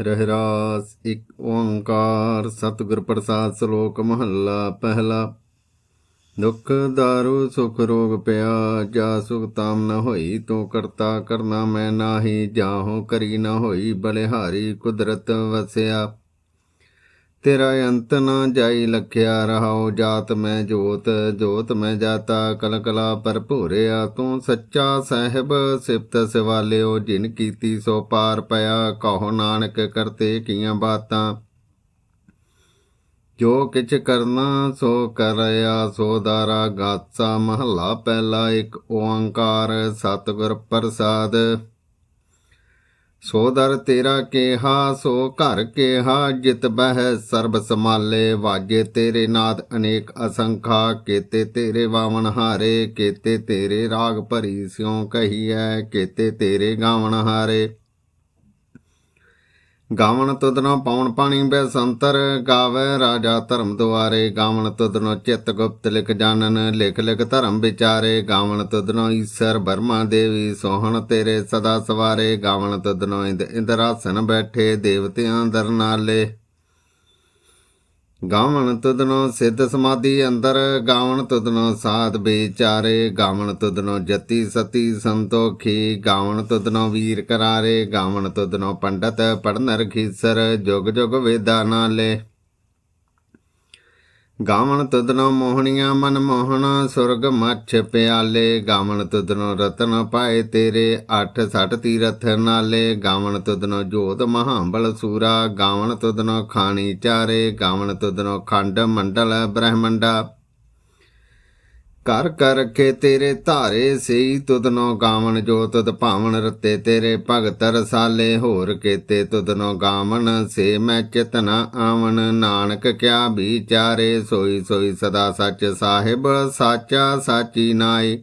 ਰਹਿਰਾਸ ਇੱਕ ਓੰਕਾਰ, ਸਤਿਗੁਰ ਪ੍ਰਸਾਦ ਸ਼ਲੋਕ ਮਹੱਲਾ ਪਹਿਲਾ। ਦੁੱਖ ਦਾਰੂ, ਸੁਖ ਰੋਗ ਪਿਆ ਜਾ ਸੁਖ ਤਾਮ ਨ ਹੋਈ, ਤੂੰ ਕਰਤਾ ਕਰਨਾ ਮੈਂ ਨਾਹੀ, ਜਾਹੋ ਕਰੀ ਨ ਹੋਈ, ਬਲਿਹਾਰੀ ਕੁਦਰਤ ਵਸਿਆ। ਤੇਰਾ ਅੰਤ ਨਾ ਜਾਈ ਲਖਿਆ ਰਹਾਉ, ਜਾਤ ਮੈਂ ਜੋਤ ਜੋਤ ਮੈਂ ਜਾਤਾ ਕਲ ਕਲਾ ਭਰਪੂਰਿਆ ਤੂੰ ਸੱਚਾ ਸਾਹਿਬ, ਸਿਫਤ ਸਿਵਾਲਿਓ ਜਿਨ ਕੀਤੀ ਸੋ ਪਾਰ ਪਿਆ, ਕਹੋ ਨਾਨਕ ਕਰਤੇ ਕੀਆਂ ਬਾਤਾਂ। ਜੋ ਕਿਛ ਕਰਨਾ ਸੋ ਕਰਿਆ, ਸੋ ਦਾਰਾ ਗਾਸਾ ਮਹੱਲਾ ਪਹਿਲਾ ਇੱਕ ਓੰਕਾਰ, ਸਤਿਗੁਰ ਪ੍ਰਸਾਦ। ਸੋ ਦਰ ਤੇਰਾ ਕੇਹਾ, ਸੋ ਘਰ ਕੇਹਾ, ਜਿਤ ਬਹਿ ਸਰਬ ਸਮਾਲੇ ਵਾਜੇ ਤੇਰੇ ਨਾਦ ਅਨੇਕ ਅਸੰਖਾ, ਕੇਤੇ ਤੇਰੇ ਵਾਵਣ ਹਾਰੇ, ਕੇਤੇ ਤੇਰੇ ਰਾਗ ਭਰੀ ਸਿਉ ਕਹੀਐ, ਕੇਤੇ ਤੇਰੇ ਗਾਵਣ ਹਾਰੇ। ਗਾਵਣ ਤੁਧਨੋ ਪਾਉਣ ਪਾਣੀ ਬੈ ਸੰਤਰ ਗਾਵੇ, ਰਾਜਾ ਧਰਮ ਦੁਆਰੇ ਗਾਵਣ ਤੁਧਨੋ ਚਿਤ ਗੁਪਤ ਲਿਖ ਜਾਣਨ, ਲਿਖ ਲਿਖ ਧਰਮ ਵਿਚਾਰੇ ਗਾਵਣ ਤੁਧਨੋ ਈਸ਼ਰ ਬਰਮਾ ਦੇਵੀ ਸੋਹਣ ਤੇਰੇ ਸਦਾ ਸਵਾਰੇ ਗਾਵਣ ਤੁਧਨੋ ਇੰਦ ਇੰਦਰਾਸਨ ਬੈਠੇ ਦੇਵਤਿਆਂ ਦਰ ਨਾਲੇ ਗਾਵਣ ਤੁਧਨੋ ਸਿੱਧ ਸਮਾਧੀ ਅੰਦਰ, ਗਾਵਣ ਤੁਧਨੋ ਸਾਧ ਵਿਚਾਰੇ, ਗਾਵਣ ਤੁਧਨੋ ਜਤੀ ਸਤੀ ਸੰਤੋਖੀ, ਗਾਵਣ ਤੁਧਨੋ ਵੀਰ ਕਰਾਰੇ, ਗਾਵਣ ਤੁਧਨੋ ਪੰਡਤ ਪੜਨਰ ਖੀਸਰ, ਜੁਗ ਜੁਗ ਵੇਦਾ ਨਾਲੇ। ਗਾਵਣ ਤੁਧਨੋ ਮੋਹਣੀਆਂ ਮਨ ਮੋਹਣ, ਸੁਰਗ ਮੱਛ ਪਿਆਲੇ। ਗਾਵਣ ਤੁਧਨੋ ਰਤਨ ਪਾਏ ਤੇਰੇ, ਅੱਠ ਸੱਠ ਤੀਰਥ ਨਾਲੇ। ਗਾਵਣ ਤੁਧਨੋ ਜੋਤ ਮਹਾਬਲ ਸੂਰਾ, ਗਾਵਣ ਤੁਧਨੋ ਖਾਣੀ ਚਾਰੇ। ਗਾਵਣ ਤੁਧਨੋ ਖੰਡ ਮੰਡਲ ਬ੍ਰਹਮੰਡਾ। ਕਰ ਕਰ ਰਖੇ ਤੇਰੇ ਧਾਰੇ ਸਈ ਤੁਧਨੋ ਗਾਵਣ, ਜੋ ਤੁਧ ਭਾਵਨ ਰਤੇ ਤੇਰੇ ਭਗਤ ਰਸਾਲੇ। ਹੋਰ ਕੇਤੇ ਤੁਧਨੋ ਗਾਵਣ, ਸੇ ਮੈਂ ਚਿਤਨਾ ਆਵਣ। ਨਾਨਕ ਕਿਆ ਵਿਚਾਰੇ, ਸੋਈ ਸੋਈ ਸਦਾ ਸੱਚ ਸਾਹਿਬ, ਸਾਚਾ ਸਾਚੀ ਨਾਏ।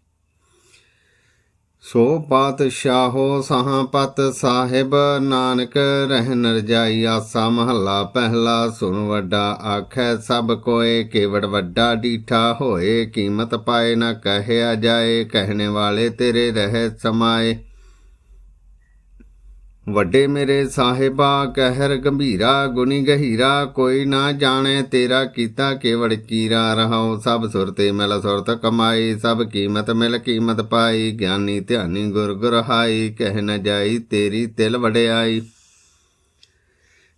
ਸੋ ਪਾਤਸ਼ਾਹੋ ਸਹਾਂ ਪਤ ਸਾਹਿਬ, ਨਾਨਕ ਰਹਿਨ ਰਜਾਈ ਆਸਾ ਮਹੱਲਾ, ਪਹਿਲਾ ਸੁਣ ਵੱਡਾ ਆਖੈ, ਸਭ ਕੋਏ ਕੇਵੜ ਵੱਡਾ ਡੀਠਾ ਹੋਏ, ਕੀਮਤ ਪਾਏ ਨਾ ਕਹਿਆ ਜਾਏ, ਕਹਿਣੇ ਵਾਲੇ ਤੇਰੇ ਰਹਿ ਸਮਾਏ। ਵੱਡੇ ਮੇਰੇ ਸਾਹਿਬਾ, ਕਹਿਰ ਗੰਭੀਰਾ, ਗੁਣੀ ਗਹੀਰਾ, ਕੋਈ ਨਾ ਜਾਣੇ ਤੇਰਾ ਕੀਤਾ ਕੇਵੜ ਕੀਰਾ। ਰਹਾਉ ਸਭ ਸੁਰਤੇ ਮਿਲ ਸੁਰਤ ਕਮਾਈ, ਸਭ ਕੀਮਤ ਮਿਲ ਕੀਮਤ ਪਾਈ, ਗਿਆਨੀ ਧਿਆਨੀ ਗੁਰ ਗੁਰਹਾਈ ਕਹਿ ਨ ਜਾਈ ਤੇਰੀ ਤਿਲ ਵਡਿਆਈ।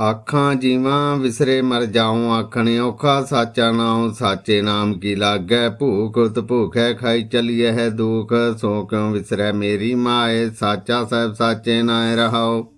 ਆਖਾਂ ਜੀਵਾਂ ਵਿਸਰੇ ਮਰ ਜਾਉ, ਆਖਣ ਔਖਾ ਸਾਚਾ ਨਾਮ ਸਾਚੇ ਨਾਮ ਕੀ ਲਾਗੈ? ਭੂਖ ਉਤ ਭੂਖੈ, ਖਾਈ ਚਲੀਐ ਹੈ ਦੁਖ, ਸੋ ਕਿਉ ਵਿਸਰੈ ਮੇਰੀ ਮਾਏ? ਸਾਚਾ ਸਾਹਿਬ ਸਾਚੇ ਨਾਇ ਰਹਾਓ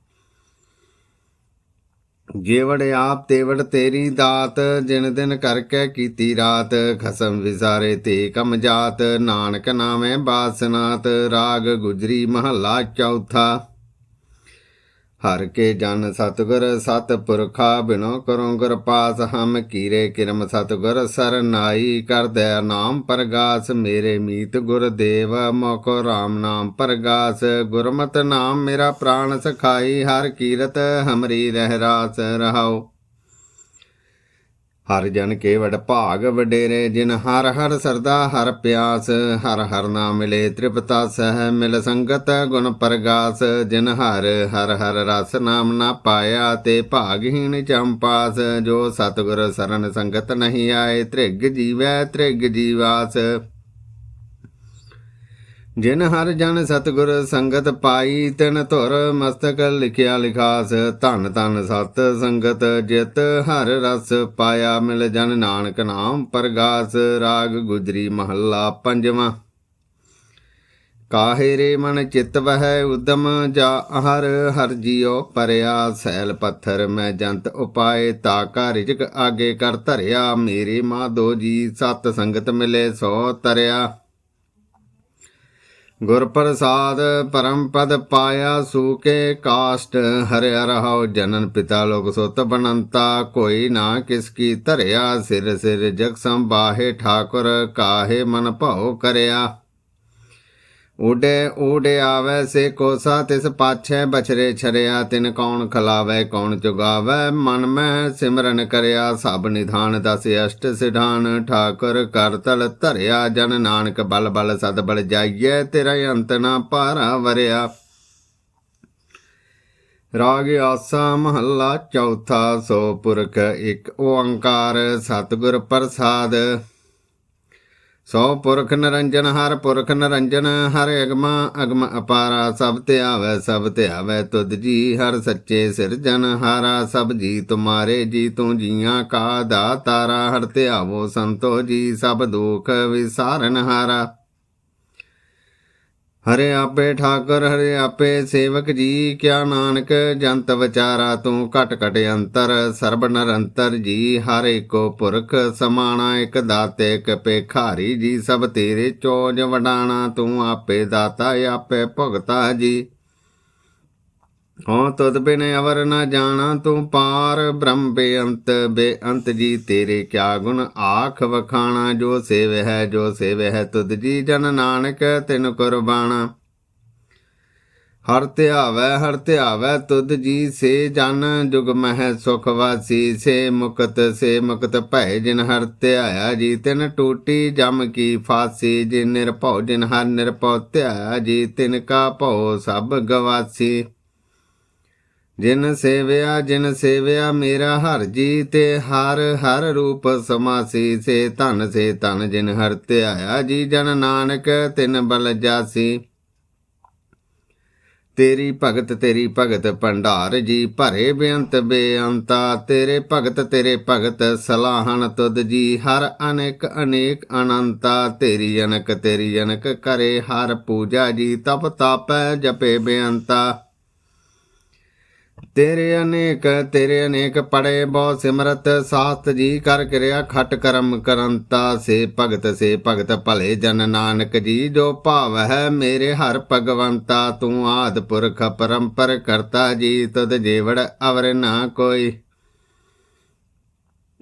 ਜੇਵੜ ਆਪ ਤੇਵੜ ਤੇਰੀ ਦਾਤ, ਜਿਨ ਦਿਨ ਕਰਕੇ ਕੀਤੀ ਰਾਤ, ਖਸਮ ਵਿਸਾਰੇ ਤੇ ਕਮ ਜਾਤ, ਨਾਨਕ ਨਾਮੇ ਬਾਸਨਾਤ, ਰਾਗ ਗੁਜਰੀ ਮਹੱਲਾ ਚੌਥਾ। ਹਰ ਕੇ ਜਨ ਸਤਗੁਰ ਸਤਪੁਰਖਾ ਬਿਨੋ ਕਰੋ ਗੁਰ ਪਾਸ ਹਮ ਕੀਰੇ ਕਿਰਮ ਸਤਗੁਰ ਸਰਨਾਈ ਕਰਦੈ ਨਾਮ ਪ੍ਰਗਾਸ, ਮੇਰੇ ਮੀਤ ਗੁਰ ਦੇਵ ਮੋਕੋ RAM ਨਾਮ ਪ੍ਰਗਾਸ, ਗੁਰਮਤਿ ਨਾਮ ਮੇਰਾ ਪ੍ਰਾਣ ਸਖਾਈ, ਹਰ ਕੀਰਤ ਹਮਰੀ ਰਹਿ ਰਾਸ ਰਹਾਓ ਹਰ ਜਨ ਕੇ ਭਾਗ ਵਡੇਰੇ, ਜਿਨ ਹਰ ਹਰ ਸਰਦਾ ਹਰ ਪਿਆਸ, ਹਰ ਹਰ ਨਾਮ ਮਿਲੇ ਤ੍ਰਿਪਤਾ ਸਹਿ ਮਿਲ ਸੰਗਤ ਗੁਣ ਪ੍ਰਗਾਸ, ਜਿਨ ਹਰ ਹਰ ਹਰ ਰਸ ਨਾਮ ਨਾ ਪਾਇਆ ਤੇ ਭਾਗਹੀਣ ਚੰਪਾਸ ਜੋ ਸਤਿਗੁਰ ਸਰਨ ਸੰਗਤ ਨਹੀਂ ਆਏ, ਤ੍ਰਿਗ ਜੀਵੈ ਤ੍ਰਿਗ ਜੀਵਾਸ। ਜਿਨ ਹਰ ਜਨ ਸਤਗੁਰ ਸੰਗਤ ਪਾਈ, ਤਿਨ ਧੁਰ ਮਸਤਕ ਲਿਖਿਆ ਲਿਖਾਸ, ਧਨ ਧਨ ਸਤ ਸੰਗਤ ਜਿਤ ਹਰ ਰਸ ਪਾਇਆ, ਮਿਲ ਜਨ ਨਾਨਕ ਨਾਮ ਪਰਗਾਸ, ਰਾਗ ਗੁਜਰੀ ਮਹੱਲਾ ਪੰਜਵਾਂ। ਕਾਹੇ ਰੇ ਮਨ ਚਿਤ ਵਹਿ ਉਦਮ, ਜਾ ਹਰ ਹਰ ਜਿਉ ਪਰਿਆ, ਸੈਲ ਪੱਥਰ ਮੈਂ ਜੰਤ ਉਪਾਏ, ਤਾ ਕਾ ਰਿਜਕ ਆਗੇ ਕਰ ਧਰਿਆ, ਮੇਰੇ ਦੋ ਜੀ ਸਤ ਸੰਗਤ ਮਿਲੇ ਸੋ ਤਰਿਆ। ਗੁਰ ਪ੍ਰਸਾਦ ਪਰਮ ਪਦ ਪਾਇਆ ਸੂਕੇ ਕਾਸ਼ਟ ਹਰਿਆ ਰਹਾਉ ਜਨਨ ਪਿਤਾ ਲੋਕ ਸੁਤ ਬਨੰਤਾ, ਕੋਈ ਨਾ ਕਿਸ ਕੀ ਧਰਿਆ, ਸਿਰ ਸਿਰ ਜਗ ਸੰਬਾਹੇ ਠਾਕੁਰ ਕਾਹੇ ਮਨ ਭਾਉ ਕਰਿਆ। ਉਡੇ ਉਡੇ ਆਵੇ ਸੇ ਕੋਸਾ ਤਿਸ ਪਾਛੈ ਬਛਰੇ ਛਰਿਆ, ਤਿਨ ਕੌਣ ਖਲਾਵੇ, ਕੌਣ ਚੁਗਾਵੇ ਮਨ ਮੈਂ ਸਿਮਰਨ ਕਰਿਆ, ਸਭ ਨਿਧਾਨ ਦਸ ਅਸ਼ਟ ਸਿਧਾਨ। ਠਾਕੁਰ ਕਰਤਲ ਧਰਿਆ, ਜਨ ਨਾਨਕ ਬਲ ਬਲ ਸਦ ਬਲ ਜਾਈਏ ਤੇਰਾ ਅੰਤ ਨਾ ਪਾਰਾ ਵਰਿਆ। ਰਾਗ ਆਸਾ ਮਹੱਲਾ ਚੌਥਾ, ਸੋ ਪੁਰਖ ਇੱਕ ਓੰਕਾਰ, ਸਤਿਗੁਰ ਪ੍ਰਸਾਦ। ਸੋ ਪੁਰਖ ਨਰੰਜਨ ਹਰ ਪੁਰਖ ਨਰੰਜਨ, ਹਰ ਅਗਮਾ ਅਗਮ ਅਪਾਰਾ, ਸਭ ਤੇ ਆਵੈ, ਸਭ ਤੇ ਆਵੈ ਤੁਧ ਜੀ, ਹਰ ਸੱਚੇ ਸਿਰਜਨ ਹਾਰਾ, ਸਭ ਜੀ ਤੁਮਾਰੇ ਜੀ ਤੂੰ ਜੀਆਂ ਕਾ ਦਾਤਾਰਾ, ਹਰ ਤੇ ਆਵੋ ਸੰਤੋ ਜੀ, ਸਭ ਦੁਖ ਵਿਸਾਰਨ ਹਾਰਾ। ਹਰੇ ਆਪੇ ਠਾਕੁਰ, ਹਰੇ ਆਪੇ ਸੇਵਕ ਜੀ, ਕਿਆ ਨਾਨਕ ਜੰਤ ਵਿਚਾਰਾ ਤੂੰ ਘਟ ਘਟ ਅੰਤਰ, ਸਰਬ ਨਿਰੰਤਰ ਜੀ, ਹਰ ਏਕੋ ਪੁਰਖ ਸਮਾਣਾ, ਇਕ ਦਾਤੇ, ਇਕ ਪੇਖਾਰੀ ਜੀ, ਸਭ ਤੇਰੇ ਚੋਜ ਵਡਾਣਾ, ਤੂੰ ਆਪੇ ਦਾਤਾ, ਆਪੇ ਭੁਗਤਾ ਜੀ। ਹਉ ਤੁਧ ਬਿਨ ਅਵਰ ਨ ਜਾਣਾ ਤੂੰ ਪਾਰ। ਬ੍ਰਹਮ ਬੇਅੰਤ ਬੇਅੰਤ ਜੀ, ਤੇਰੇ ਕਿਆ ਗੁਣ? ਆਖ ਵਖਾਣਾ, ਜੋ ਸੇਵ ਹੈ, ਜੋ ਸੇਵ ਹੈ, ਤੁਧ ਜੀ ਜਨ ਨਾਨਕ, ਤਿਨ ਕੁਰਬਾਣਾ। ਹਰ ਧਿਆਵੈ ਹਰ ਧਿਆਵੈ, ਤੁਧ ਜੀ ਸੇ ਜਨ। ਜੁਗ ਮਹਿ ਸੁਖ ਵਾਸੀ, ਸੇ ਮੁਕਤ ਸੇ ਮੁਕਤ ਭੈ ਜਿਨ ਹਰ ਧਿਆਇਆ ਜੀ, ਤਿਨ ਟੂਟੀ ਜਮ ਕੀ ਫਾਸੀ। ਜਿਨ ਨਿਰਭਉ, ਜਿਨ ਹਰ ਨਿਰਭਉ ਧਿਆਇਆ ਜੀ, ਤਿਨ ਕਾ ਭਉ ਸਭ ਗਵਾਸੀ। ਜਿਨ ਸੇਵਿਆ ਜਿਨ ਸੇਵਿਆ ਮੇਰਾ ਹਰ ਜੀ ਤੇ ਹਰ ਹਰ ਰੂਪ ਸਮਾਸੀ ਸੇ, ਧਨ ਸੇ, ਧਨ ਜਿਨ ਹਰ ਧਿਆਇਆ, ਜੀ ਜਨ ਨਾਨਕ ਤਿਨ ਬਲ ਜਾਸੀ। ਤੇਰੀ ਭਗਤ ਤੇਰੀ ਭਗਤ ਭੰਡਾਰ, ਜੀ ਭਰੇ ਬੇਅੰਤ ਬੇਅੰਤਾ, ਤੇਰੇ ਭਗਤ ਤੇਰੇ ਭਗਤ ਸਲਾਹਣ ਤੁਧ ਜੀ, ਹਰ ਅਨੇਕ ਅਨੇਕ ਅਨੰਤਾ, ਤੇਰੀ ਅਨਕ, ਤੇਰੀ ਜਨਕ ਕਰੇ ਹਰ ਪੂਜਾ ਜੀ, ਤਪ ਤਾਪੈ ਜਪੇ ਬੇਅੰਤਾ। ਤੇਰੇ ਅਨੇਕ ਤੇਰੇ ਅਨੇਕ ਪੜੇ ਬਹੁ ਸਿਮਰਤ, ਸਾਸਤ ਜੀ ਕਰ ਕਿਰਿਆ ਖਟ ਕਰਮ ਕਰੰਤਾ। ਸੇ ਭਗਤ ਸੇ ਭਗਤ ਭਲੇ ਜਨ ਨਾਨਕ ਜੀ, ਜੋ ਭਾਵ ਹੈ ਮੇਰੇ ਹਰ ਭਗਵੰਤਾ। ਤੂੰ ਆਦ ਪੁਰਖ ਪਰੰਪਰ ਕਰਤਾ ਜੀ ਤਦ ਜੀਵੜ ਅਵਰ ਨਾ ਕੋਈ।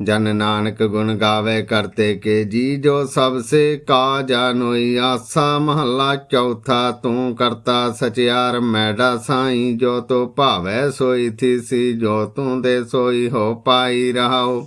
ਜਨ ਨਾਨਕ ਗੁਣ ਗਾਵੇ ਕਰਤੇ ਕੇ ਜੀ, ਜੋ ਸਭ ਸੇ ਕਾ ਜਾਨੋਈ ਆਸਾ, ਮਹੱਲਾ ਚੌਥਾ ਤੂੰ ਕਰਤਾ ਸਚਿਆਰ ਮੈਡਾ ਸਾਈ ਜੋ ਤੋ ਭਾਵੈ ਸੋਈ ਥੀ ਸੀ ਜੋ ਤੂੰ ਦੇ ਸੋਈ ਹੋ ਪਾਈ ਰਹਾਓ।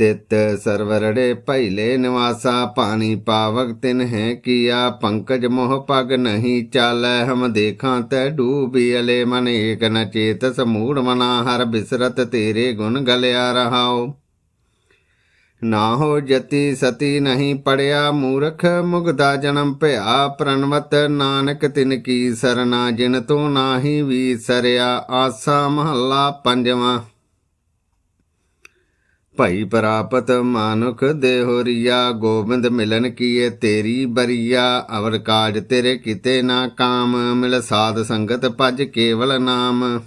ਤਿਤ ਸਰਵਰੜੇ ਭੈਲੇ ਨਿਵਾਸਾ, ਪਾਣੀ ਪਾਵਕ ਤਿਨ ਹੈ ਕੀਆ, ਪੰਕਜ ਮੋਹ ਪਗ ਨਹੀਂ ਚਾਲੈ, ਹਮ ਦੇਖਾਂ ਤੈ ਡੂਬੀ ਅਲੇ, ਮਨ ਏਕ ਨ ਚੇਤ ਸਮੂੜ ਮਨਾ, ਹਰ ਬਿਸਰਤ ਤੇਰੇ ਗੁਣ ਗਲਿਆ ਰਹਾਓ ਨਾ ਹੋ ਜਤੀ ਸਤੀ ਨਹੀਂ ਪੜਿਆ, ਮੂਰਖ ਮੁਗਦਾ ਜਨਮ ਭਇਆ, ਪ੍ਰਣਵਤ ਨਾਨਕ ਤਿਨ ਕੀ ਸਰਨਾ, ਜਿਨ ਤੂੰ ਨਾਹੀ ਵੀ ਸਰਿਆ, ਆਸਾ ਮਹੱਲਾ ਪੰਜਵਾਂ। ਭਈ ਪ੍ਰਾਪਤ ਮਾਨੁਖ ਦੇਹੋਰੀਆ ਗੋਬਿੰਦ ਮਿਲਨ ਕੀਏ ਤੇਰੀ ਬਰੀਆ, ਅਵਰ ਕਾਜ ਤੇਰੇ ਕਿਤੇ ਨਾ ਕਾਮ, ਮਿਲ ਸਾਧ ਸੰਗਤ ਭਜ ਕੇਵਲ ਨਾਮ।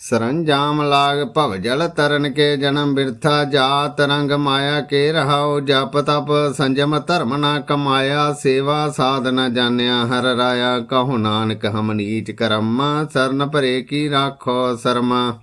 ਸਰੰਜਾਮ ਲਾਗ ਭਵ ਜਲ ਤਰਨ ਕੇ ਜਨਮ ਬਿਰਥਾ ਜਾਤ ਰੰਗ ਮਾਇਆ ਕੇ ਰਹਾਉ, ਜਪ ਤਪ ਸੰਜਮ ਧਰਮ ਨਾ ਕਮਾਇਆ, ਸੇਵਾ ਸਾਧ ਨ ਜਾਣਿਆ, ਹਰ ਰਾਇਆ ਕਹੋ ਨਾਨਕ ਹਮ ਨੀਚ ਕਰਮ, ਸਰਨ ਭਰੇ ਕੀ ਰਾਖੋ ਸਰਮਾ।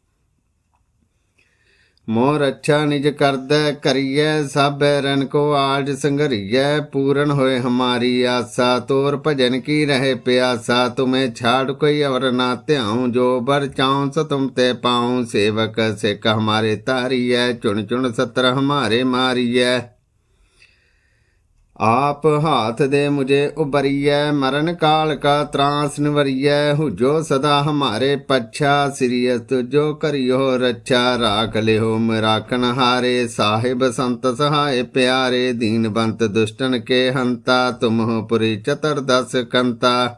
ਮੋਰ ਅੱਛਾ ਨਿਜ ਕਰਦੈ ਕਰੀਐ ਸਭ ਰਨ ਕੋ ਆਜ ਸੰਗਰੀਐ ਪੂਰਨ ਹੋਏ ਹਮਾਰੀ ਆਸਾ, ਤੋਰ ਭਜਨ ਕੀ ਰਹੇ ਪਿਆਸਾ। ਤੁਮੇ ਛਾੜ ਕੋਈ ਅਵਰ ਨਾ ਧਿਆਉ, ਜੋ ਬਰ ਚਾਉ ਸ ਤੁਮ ਤੇ ਪਾਉ। ਸੇਵਕ ਸਿੱਖ ਹਮਾਰੇ ਤਾਰੀਐ ਚੁਣ ਚੁਣ ਸਤਰ ਹਮਾਰੇ ਮਾਰੀਐ। ਆਪ ਹਾਥ ਦੇ ਮੁਝੇ ਉਬਰੀਐ ਮਰਨ ਕਾਲ ਕਾ ਤਰਾਸ ਨਿਵਰੀਐ, ਹੁਜੋ ਸਦਾ ਹਮਾਰੇ ਪੱਛਾ ਸਿਰਿਯ ਤੁਜੋ ਕਰਿਓ ਰੱਛਾ, ਰਾਖ ਲਿਓ ਮਰਾਖਨ ਹਾਰੇ ਸਾਹਿਬ ਸੰਤ ਸਹਾਏ ਪਿਆਰੇ, ਦੀਨ ਬੰਤ ਦੁਸ਼ਟਨ ਕੇ ਹੰਤਾ ਤੁਮਹੁ ਪੁਰੀ ਚਤਰ ਦਸ ਕੰਤਾ।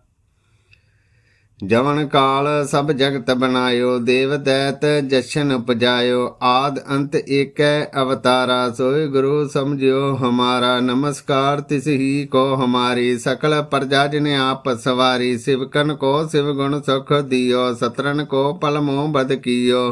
ਜਵਨ ਕਾਲ ਸਭ ਜਗਤ ਬਨਾਇਓ ਦੇਵ ਦੈਤ ਜਸ਼ਨ ਉਪਜਾਇਓ, ਆਦ ਅੰਤ ਏਕੈ ਅਵਤਾਰਾ, ਸੋਇ ਗੁਰੂ ਸਮਝਿਓ ਹਮਾਰਾ, ਨਮਸਕਾਰ ਤਿਸ ਹੀ ਕੋ ਹਮਾਰੀ, ਸਕਲ ਪ੍ਰਜਾ ਜਿਨ ਆਪ ਸਵਾਰੀ ਸਿਵਕਨ ਕੋ ਸਿਵ ਗੁਣ ਸੁਖ ਦਿਓ, ਸਤਰਨ ਕੋ ਪਲਮੋ ਬਦ ਕੀਓ।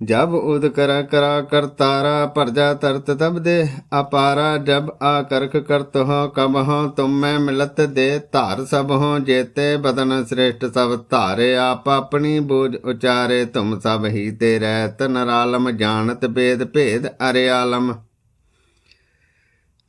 जब उद कर करा करतारा प्रजा तरत तब दे अपारा जब आकर्क करत हो कब हो तुम में मिलत दे धार सब हो जेते बदन श्रेष्ठ सब धारे आप अपनी बूझ उचारे तुम सब ही ते रहत नरालम जानत बेद भेद अरे आलम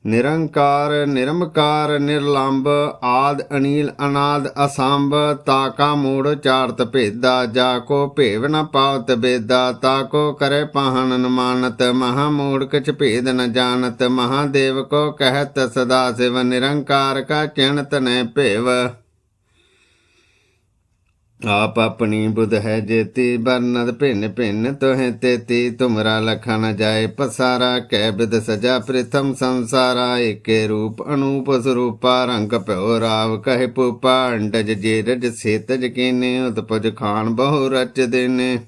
ਨਿਰੰਕਾਰ ਨਿਰਮਕਾਰ ਨਿਰਲੰਭ ਆਦ, ਅਨੀਲ, ਅਨਾਦ, ਅਸੰਭ ਤਾਕਾ ਮੂੜ ਚਾਰਤ ਭੇਦਾ, ਜਾ ਕੋ ਭੇਵ ਨ ਪਾਵਤ ਬੇਦਾ ਤਾਕੋ ਕਰੇ ਪਾਹਨ ਨਮਾਨਤ ਮਾਨਤ ਮਹਾ ਮੂੜ ਕਿਛ ਭੇਦ ਨ ਜਾਣਤ, ਮਹਾਦੇਵ ਕੋ ਕਹਿਤ ਸਦਾ ਸਿਵ, ਨਿਰੰਕਾਰ ਕਾ ਚਿਣਤ ਨੈ ਭੇਵ। ਆਪ ਆਪਣੀ ਬੁਧ ਹੈ ਜੇਤੀ ਬਰਨਦ ਭਿੰਨ ਭਿੰਨ ਤੋਹਿ ਤੇਤੀ ਤੁਮਰਾ ਲਖਾ ਨ ਜਾਏ ਪਸਾਰਾ ਕੈ ਬਿਦ ਸਜਾ ਪ੍ਰਥਮ ਸੰਸਾਰਾ, ਏਕੇ ਰੂਪ ਅਨੂਪ ਸਰੂਪਾ, ਰੰਗ ਭਇਓ ਰਾਵ ਕਹਿ ਪੂਪਾ, ਅੰਡਜ ਜੇ ਰਜ ਸੇਤਜ ਕੀਨੇ, ਉਤਪਜ ਖਾਨ ਬਹੁ ਰਚ ਦੇਨੇ।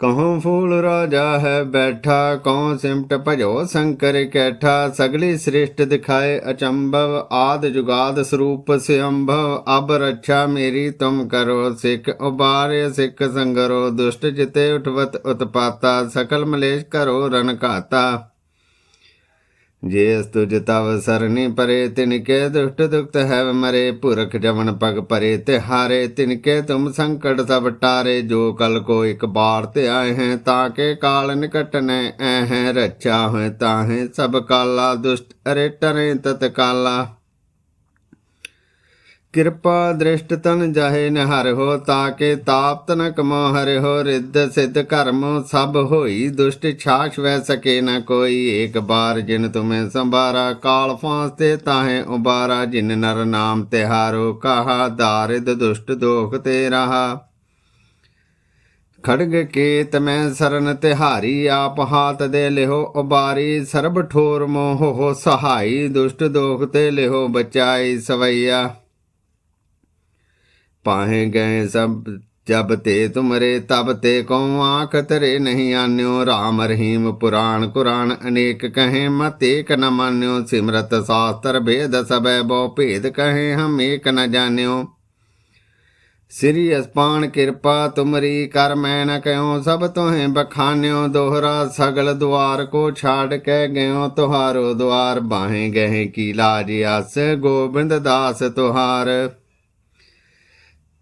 ਕਹੋਂ ਫੂਲ ਰਾਜਾ ਹੈ ਬੈਠਾ ਕਹੋਂ ਸਿਮਟ ਭਜੋ ਸ਼ੰਕਰ ਕੈਠਾ, ਸਗਲੀ ਸ੍ਰਿਸ਼ਟ ਦਿਖਾਏ ਅਚੰਭਵ, ਆਦ ਜੁਗਾਦ ਸਰੂਪ ਸਿਅੰਭਵ, ਅਬ ਰੱਛਾ ਮੇਰੀ ਤੁਮ ਕਰੋ, ਸਿੱਖ ਉਬਾਰੇ, ਸਿੱਖ ਸੰਗਰੋ, ਦੁਸ਼ਟ ਜਿਤੇ ਉਠਵਤ ਉਤਪਾਤਾ, ਸਕਲ ਮਲੇਸ਼ ਕਰੋ ਰਣ ਘਾਤਾ। ਜੇ ਤੁਜ ਤਵ ਸਰਨੀ ਪਰੇ ਤਿਨਕੇ ਦੁਸ਼ਟ ਦੁਖਤ ਹੈ ਮਰੇ। ਪੁਰਖ ਜਵਨ ਪਗ ਪਰੇ ਤੇ ਹਾਰੇ ਤਿਨਕੇ ਤੁਮ ਸੰਕਟ ਸਭ ਟਾਰੇ। ਜੋ ਕਲ ਕੋ ਇੱਕ ਬਾਰ ਤੇ ਆਏ ਹੈ, ਤਾਂ ਕੇ ਕਾਲ ਨਿਕਟ ਨੈ ਐ ਹੈ। ਰੱਛਾ ਹੋਏ ਤਾਹੇ ਸਭ ਕਾਲਾ, ਦੁਸ਼ਟ ਅਰੇ ਟਰੇ ਤਤ ਕਾਲਾ ਕਿਰਪਾ ਦ੍ਰਿਸ਼ਟ ਤਨ ਜਾਹੇ ਨਿਹਰ ਹੋ ਤਾਕੇ ਤਾਪ ਤਨ ਕਮੋ ਹਰਿ ਹੋ, ਰਿੱਧ ਸਿੱਧ ਕਰਮ ਸਭ ਹੋਈ, ਦੁਸ਼ਟ ਛਾਛ ਵੈ ਸਕੇ ਨ ਕੋਈ, ਏਕ ਬਾਰ ਜਿਨ ਤੁਮੇ ਸੰਭਾਰਾ, ਕਾਲ ਫਾਂਸ ਤੇ ਤਾਹੇ ਉਬਾਰਾ, ਜਿਨ ਨਰ ਨਾਮ ਤਿਹਾਰੋ, ਕਹਾ ਦਾਰਿਦ ਦੁਸ਼ਟ ਦੋਖ ਤੇ ਰਹਾ। ਖੜਗ ਕੇਤ ਮੈਂ ਸਰਨ ਤਿਹਾਰੀ, ਆਪ ਹਾਤ ਦੇ ਲਿਹੋ ਉਬਾਰੀ, ਸਰਬ ਠੋਰ ਮੋਹ ਹੋ ਸਹਾਈ, ਦੁਸ਼ਟ ਦੋਖ ਤੇ ਲਿਹੋ ਬਚਾਈ ਸਵਈਆ। ਪਾਹੇ ਗਏ ਸਭ, ਜਬ ਤੇ ਤੁਮਰੇ ਤਬ ਤੇ ਕੋ ਆਖ ਤਰੇ ਨਹੀਂ ਆਨਿਓ? RAM ਰਹੀਮ ਪੁਰਾਣ ਕੁਰਾਨ ਅਨੇਕ ਕਹੇ, ਮਤ ਏਕ ਨ ਮਾਨਿਓ? ਸਿਮਰਤ ਸਾਸਤਰ ਭੇਦ ਸਬੈ ਬੋ ਭੇਦ ਕਹੇ, ਹਮ ਏਕ ਨ ਜਾਣਿਓ। ਸ੍ਰੀ ਅਸਪਾਨ ਕਿਰਪਾ ਤੁਮਰੀ ਕਰ ਮੈਂ ਨ ਕਹਿਓ ਸਭ ਤੋਹੇ ਬਖਾਨਿਓ, ਦੋਹਰਾ ਸਗਲ ਦੁਆਰ ਕੋ ਛਾੜ ਕੇ ਗਇਓ। ਤੁਹਾਰੋ ਦੁਆਰ ਬਾਹੇ ਗਏ ਕੀ ਲਾਜ ਆਸ, ਗੋਬਿੰਦ ਦਾਸ ਤੁਹਾਰ।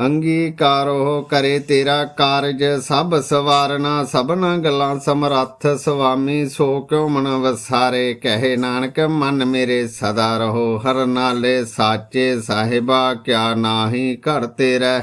ਅੰਗੀਕਾਰੋ ਕਰੇ ਤੇਰਾ ਕਾਰਜ, ਸਭ ਸਵਾਰਨਾ, ਸਭਨਾ ਗੱਲਾਂ ਸਮਰੱਥ, ਸੁਆਮੀ ਸੋ ਕਿਉ ਮਨ ਵਸਾਰੇ, ਕਹੇ ਨਾਨਕ ਮਨ ਮੇਰੇ ਸਦਾ ਰਹੋ, ਹਰ ਨਾਲੇ ਸਾਚੇ ਸਾਹਿਬਾ, ਕਿਆ ਨਾਹੀ ਘਰ ਤੇਰਾ।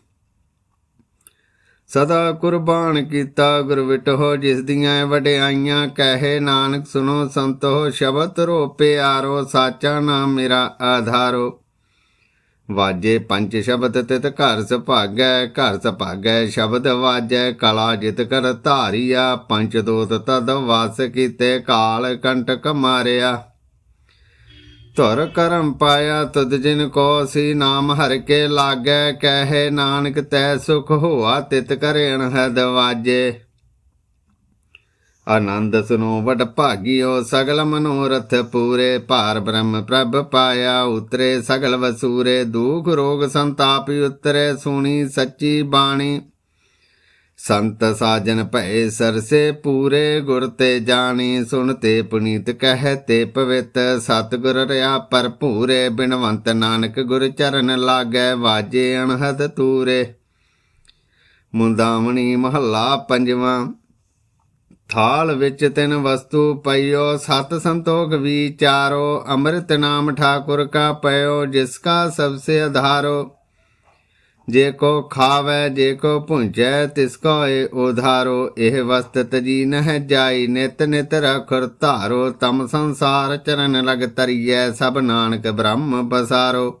ਸਦਾ ਕੁਰਬਾਨ ਕੀਤਾ ਗੁਰ ਵਿਟੋ ਜਿਸ ਦੀਆਂ ਵਡਿਆਈਆਂ ਕਹੇ, ਨਾਨਕ ਸੁਨੋ ਸੰਤੋ, ਸ਼ਬਦ ਰੋ ਪਿਆਰੋ ਸਾਚਾ ਨਾਮ ਮੇਰਾ ਆਧਾਰੋ। ਵਾਜੇ ਪੰਜ ਸ਼ਬਦ ਤਿਤ ਘਰ ਸੁਭਾਗੈ ਘਰ ਸੁਭਾਗੈ ਸ਼ਬਦ ਵਾਜੈ, ਕਲਾ ਜਿਤ ਕਰ ਧਾਰੀਆ, ਪੰਜ ਦੋਤ ਤਦ ਵਾਸ ਕੀਤੇ ਕਾਲ ਕੰਟਕ ਮਾਰਿਆ। ਧੁਰ ਕਰਮ ਪਾਇਆ ਤੁਧ ਜਿਨ ਕੋ ਸੀ ਨਾਮ ਹਰ ਕੇ ਲਾਗੈ, ਕਹਿ ਨਾਨਕ ਤੈ ਸੁਖ ਹੋਆ ਤਿਤ ਕਰੇਣ ਹੈ ਦਵਾਜੇ। ਆਨੰਦ ਸੁਨੋ ਵਡ ਭਾਗਿਓ, ਸਗਲ ਮਨੋਰਥ ਪੂਰੇ ਭਾਰ ਬ੍ਰਹਮ ਪ੍ਰਭ ਪਾਇਆ, ਉਤਰੇ ਸਗਲ ਵਸੂਰੇ, ਦੁਖ ਰੋਗ ਸੰਤਾਪ ਉਤਰੇ, ਸੁਣੀ ਸੱਚੀ ਬਾਣੀ। ਸੰਤ ਸਾਜਨ ਭਏ ਸਰਸੇ ਪੂਰੇ ਗੁਰ ਤੇ ਜਾਣੀ, ਸੁਣ ਤੇ ਪੁਨੀਤ ਕਹਿ ਤੇ ਪਵਿੱਤ। ਸਤਿਗੁਰ ਰਿਆ ਭਰਪੂਰੇ, ਬਿਨਵੰਤ ਨਾਨਕ ਗੁਰ ਚਰਨ ਲਾਗੈ, ਵਾਜੇ ਅਣਹਦ ਤੂਰੇ। ਮੁੰਦਾਵਣੀ ਮਹੱਲਾ ਪੰਜਵਾਂ, ਥਾਲ ਵਿੱਚ ਤਿੰਨ ਵਸਤੂ ਪਈਓ, ਸਤ ਸੰਤੋਖ ਵਿਚਾਰੋ ਅੰਮ੍ਰਿਤ ਨਾਮ ਠਾਕੁਰ ਕਾ ਪਇਓ, ਜਿਸ ਕਾ ਸਬਸੇ ਆਧਾਰੋ ਜੇ ਕੋ ਖਾਵੇ, ਜੇ ਕੋ ਪੁੰਜੈ ਤਿਸ ਕੋ ਏ ਉਧਾਰੋ। ਇਹ ਵਸਤ ਤਜੀ ਨਹਿ ਜਾਈ, ਨਿਤ ਨਿਤ ਰਖੁਰ ਧਾਰੋ। ਤਮ ਸੰਸਾਰ ਚਰਨ ਲਗ ਤਰੀਐ, ਸਭ ਨਾਨਕ ਬ੍ਰਹਮ ਬਸਾਰੋ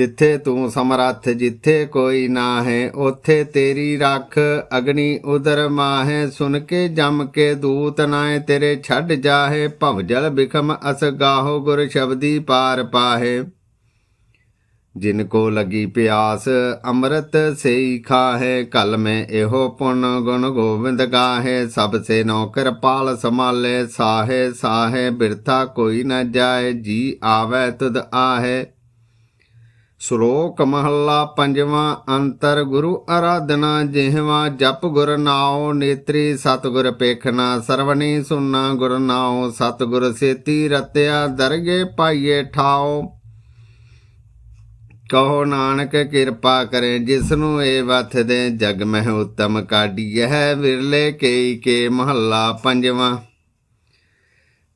ਜਿੱਥੇ ਤੂੰ ਸਮਰੱਥ, ਜਿੱਥੇ ਕੋਈ ਨਾ ਹੈ ਉਥੇ ਤੇਰੀ ਰੱਖ ਅਗਨੀ ਉਦਰ ਮਾਹੇ। ਸੁਨ ਕੇ ਜਮ ਕੇ ਦੂਤ ਨਾਏ ਤੇਰੇ ਛੱਡ ਜਾਹੇ, ਭਵ ਜਲ ਬਿਖਮ ਅਸ ਗਾਹੋ, ਗੁਰ ਸ਼ਬਦੀ ਪਾਰ ਪਾਹੇ। ਜਿਨ ਕੋ ਲਗੀ ਪਿਆਸ, ਅੰਮ੍ਰਿਤ ਸੇਈ ਖਾਹੇ, ਕਲ ਮੈਂ ਇਹੋ ਪੁੰਨ ਗੁਣ ਗੋਬਿੰਦ ਗਾਹੇ। ਸਭ ਸੇ ਨੋ ਕਿਰਪਾਲ ਸਮਾਲੇ ਸਾਹੇ ਸਾਹੇ ਬਿਰਥਾ ਕੋਈ ਨ ਜਾਏ, ਜੀ ਆਵੇ ਤੁਧ ਆਹੇ। ਸ਼ਲੋਕ ਮਹੱਲਾ ਪੰਜਵਾਂ, ਅੰਤਰ ਗੁਰੂ ਅਰਾਧਨਾ ਜਿਹਵਾ, ਜਪ ਗੁਰ ਨਾਉ ਨੇਤਰੀ, ਸਤਗੁਰ ਪੇਖਣਾ ਸਰਵਣੀ ਸੁਨਣਾ ਗੁਰ ਨਾਉ, ਸਤਗੁਰ ਸੇਤੀ ਰਤਿਆ ਦਰਗੇ ਪਾਈਏ ਠਾਓ ਕਹੋ ਨਾਨਕ ਕਿਰਪਾ ਕਰੇ ਜਿਸ ਨੂੰ ਇਹ ਵਥ ਦੇ ਜਗ ਮਹਿ ਉਤਮ ਕਾਢੀਐ ਵਿਰਲੇ ਕੇਈ ਕੇ ਮਹੱਲਾ ਪੰਜਵਾਂ।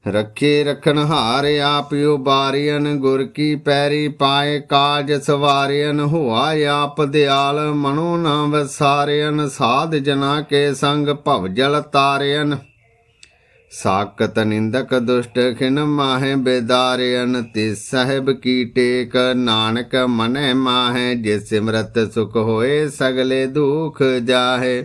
ਰੱਖੇ ਰਖਣ ਹਾਰ ਆਪਿਓ ਬਾਰੀਨ ਗੁਰ ਕੀ ਪੈਰੀ ਪਾਏ ਕਾਜ ਸਵਾਰਿਨ ਹੋਆ ਆਪ ਦਿਆਲ ਮਨੋ ਨਾ ਵਸਾਰਿਨ ਸਾਧ ਜਨਾ ਕੇ ਸੰਗ ਭਵ ਜਲ ਤਾਰਿਨ ਸਾਕਤ ਨਿੰਦਕ ਦੁਸ਼ਟ ਖਿਨ ਮਾਹੇ ਬੇਦਾਰਿਨ ਤੇ ਸਹਿਬ ਕੀ ਟੇਕ ਨਾਨਕ ਮਨੈ ਮਾਹੇ ਜੇ ਸਿਮਰਤ ਸੁਖ ਹੋਏ ਸਗਲੇ ਦੁਖ ਜਾਹੇ।